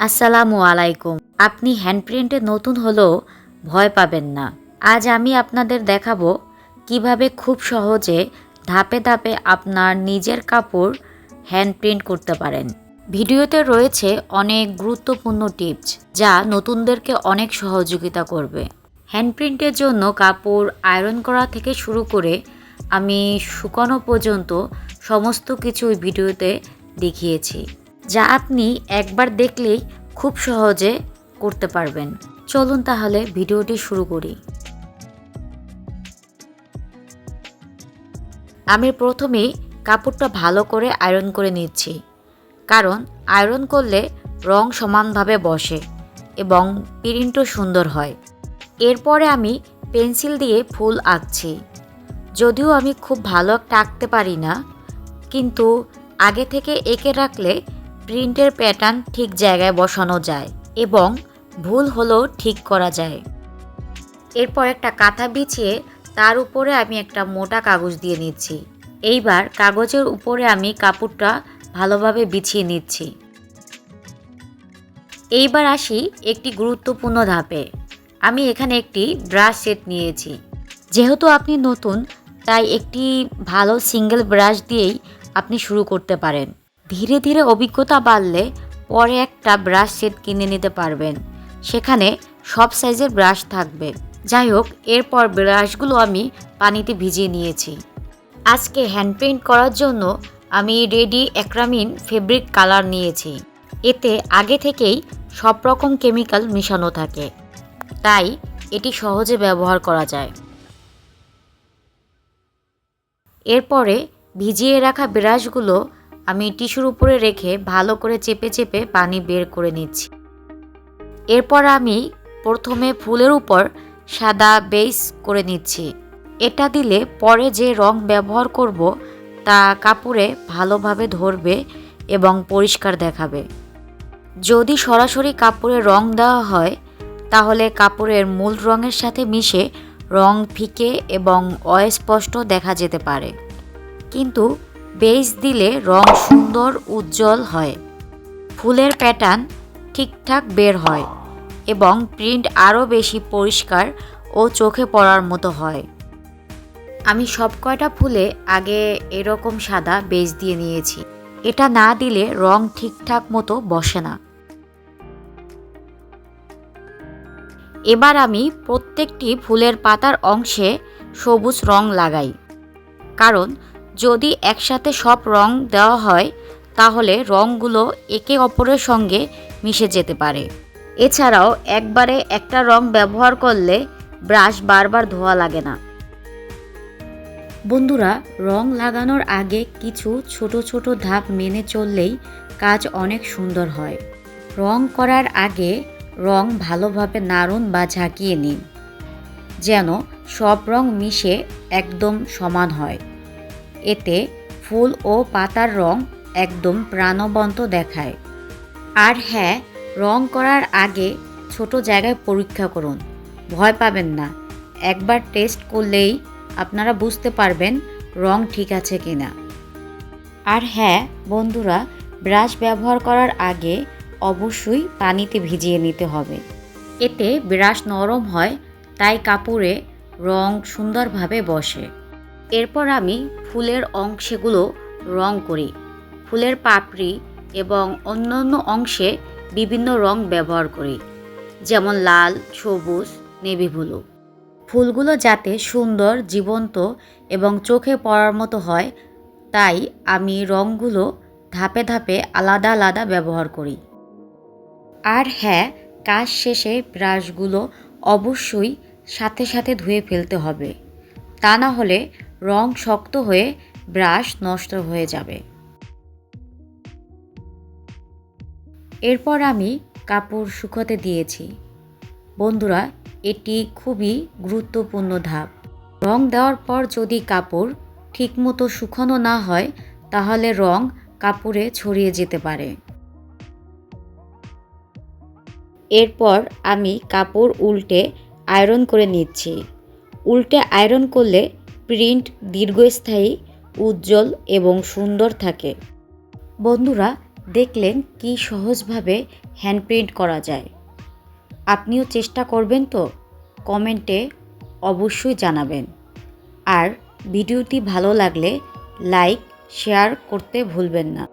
আসসালামু আলাইকুম। আপনি হ্যান্ডপ্রিন্টে নতুন হলেও ভয় পাবেন না। আজ আমি আপনাদের দেখাবো কীভাবে খুব সহজে ধাপে ধাপে আপনার নিজের কাপড় হ্যান্ডপ্রিন্ট করতে পারেন। ভিডিওতে রয়েছে অনেক গুরুত্বপূর্ণ টিপস, যা নতুনদেরকে অনেক সহযোগিতা করবে। হ্যান্ডপ্রিন্টের জন্য কাপড় আয়রন করা থেকে শুরু করে আমি শুকানো পর্যন্ত সমস্ত কিছু ভিডিওতে দেখিয়েছি। যা আপনি একবার দেখলেই খুব সহজে করতে পারবেন। চলুন তাহলে ভিডিওটি শুরু করি। আমি প্রথমেই কাপড়টা ভালো করে আয়রন করে নিচ্ছি। কারণ আয়রন করলে রং সমানভাবে বসে এবং প্রিন্টও সুন্দর হয়। এরপরে আমি পেন্সিল দিয়ে ফুল আঁকছি। যদিও আমি খুব ভালো একটা আঁকতে পারি না, কিন্তু আগে থেকে এঁকে রাখলে প্রিন্টের প্যাটার্ন ঠিক জায়গায় বসানো যায় এবং ভুল হলেও ঠিক করা যায়। এরপর একটা কাঁথা বিছিয়ে তার উপরে আমি একটা মোটা কাগজ দিয়ে নিচ্ছি। এইবার কাগজের উপরে আমি কাপড়টা ভালোভাবে বিছিয়ে নিচ্ছি। এইবার আসি একটি গুরুত্বপূর্ণ ধাপে। আমি এখানে একটি ব্রাশ সেট নিয়েছি। যেহেতু আপনি নতুন, তাই একটি ভালো সিঙ্গেল ব্রাশ দিয়েই আপনি শুরু করতে পারেন। ধীরে ধীরে অভিজ্ঞতা বাড়লে পরে একটা ব্রাশ সেট কিনে নিতে পারবেন। সেখানে সব সাইজের ব্রাশ থাকবে। যাই হোক, এরপর ব্রাশগুলো আমি পানিতে ভিজিয়ে নিয়েছি। আজকে হ্যান্ড পেইন্ট করার জন্য আমি রেডি অ্যাক্রামিন ফেব্রিক কালার নিয়েছি। এতে আগে থেকেই সব রকম কেমিক্যাল মেশানো থাকে। তাই এটি সহজে ব্যবহার করা যায়। এরপরে ভিজিয়ে রাখা ব্রাশগুলো আমি টিস্যুর উপরে রেখে ভালো করে চেপে চেপে পানি বের করে নিচ্ছি। এরপর আমি প্রথমে ফুলের উপর সাদা বেস করে নিচ্ছি। এটা দিলে পরে যে রং ব্যবহার করব তা কাপড়ে ভালোভাবে ধরবে এবং পরিষ্কার দেখাবে। যদি সরাসরি কাপড়ে রং দেওয়া হয়, তাহলে কাপড়ের মূল রঙের সাথে মিশে রং ফিকে এবং অস্পষ্ট দেখা যেতে পারে। কিন্তু বেস দিলে রং সুন্দর, উজ্জ্বল হয়। ফুলের প্যাটার্ন ঠিকঠাক বের হয় এবং প্রিন্ট আরও বেশি পরিষ্কার ও চোখে পড়ার মতো হয়। আমি সব কয়টা ফুলে আগে এরকম সাদা বেস দিয়ে নিয়েছি। এটা না দিলে রং ঠিকঠাক মতো বসে না। এবার আমি প্রত্যেকটি ফুলের পাতার অংশে সবুজ রং লাগাই, কারণ যদি একসাথে সব রং দেওয়া হয়, তাহলে রঙগুলো একে অপরের সঙ্গে মিশে যেতে পারে। এছাড়াও একবারে একটা রং ব্যবহার করলে ব্রাশ বারবার ধোয়া লাগে না। বন্ধুরা, রং লাগানোর আগে কিছু ছোট ছোট ধাপ মেনে চললেই কাজ অনেক সুন্দর হয়। রং করার আগে রং ভালোভাবে নাড়ুন বা ঝাঁকিয়ে নিন, যেন সব রং মিশে একদম সমান হয়। এতে ফুল ও পাতার রং একদম প্রাণবন্ত দেখায়। আর হ্যাঁ রং করার আগে ছোট জায়গায় পরীক্ষা করুন। ভয় পাবেন না। একবার টেস্ট করলেই আপনারা বুঝতে পারবেন রং ঠিক আছে কি না আর হ্যাঁ বন্ধুরা, ব্রাশ ব্যবহার করার আগে অবশ্যই পানিতে ভিজিয়ে নিতে হবে। এতে ব্রাশ নরম হয়, তাই কাপড়ে রং সুন্দরভাবে বসে। এরপর আমি ফুলের অংশগুলো রং করি। ফুলের পাপড়ি এবং অন্যান্য অংশে বিভিন্ন রং ব্যবহার করি, যেমন লাল, সবুজ, নেভি ব্লু। ফুলগুলো যাতে সুন্দর, জীবন্ত এবং চোখে পড়ার মতো হয়, তাই আমি রঙগুলো ধাপে ধাপে আলাদা আলাদা ব্যবহার করি। আর হ্যাঁ কাজ শেষে ব্রাশগুলো অবশ্যই সাথে সাথে ধুয়ে ফেলতে হবে। তা না হলে রং শক্ত হয়ে ব্রাশ নষ্ট হয়ে যাবে। এরপর আমি কাপড় শুকোতে দিয়েছি। বন্ধুরা, এটি খুবই গুরুত্বপূর্ণ ধাপ। রং দেওয়ার পর যদি কাপড় ঠিকমতো শুকানো না হয়, তাহলে রং কাপড়ে ছড়িয়ে যেতে পারে। এরপর আমি কাপড় উল্টে আয়রন করে নিচ্ছি। উল্টে আয়রন করলে প্রিন্ট দীর্ঘস্থায়ী, উজ্জ্বল এবং সুন্দর থাকে। বন্ধুরা, দেখলেন কি সহজভাবে হ্যান্ড প্রিন্ট করা যায়। আপনিও চেষ্টা করবেন তো কমেন্টে অবশ্যই জানাবেন। আর ভিডিওটি ভালো লাগলে লাইক, শেয়ার করতে ভুলবেন না।